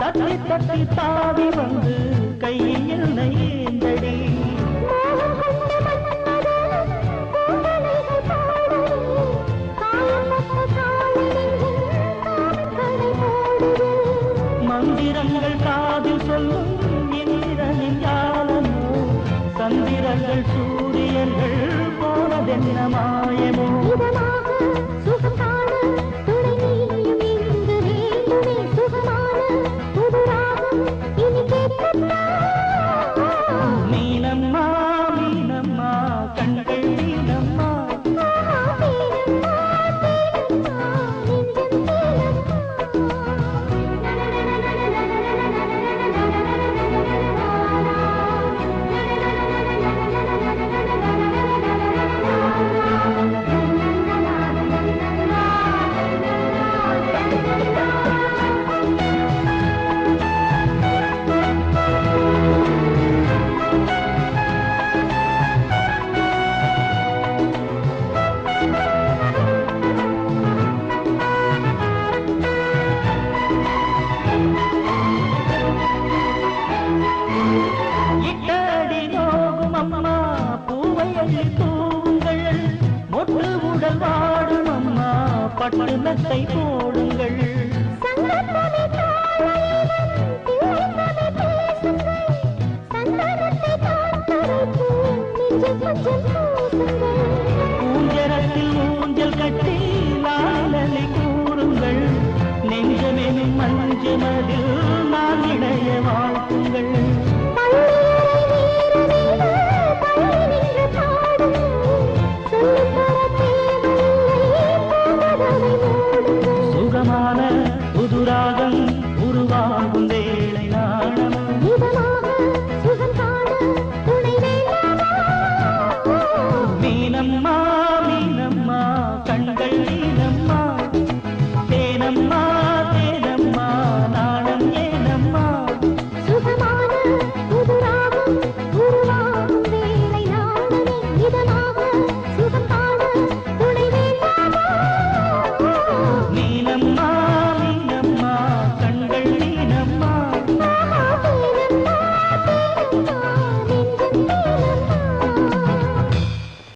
தத்தி தத்தி தாவி வந்து దెదినమా புயல் வாடும் அம்மா பட்டு மெத்தை போடுங்கள். ஊஞ்சரத்தில் ஊஞ்சல் கட்டி லாலலை கூறுங்கள். நெஞ்சமெனும் மஞ்சமதில் நான் இணைய வாழ்த்துங்கள்.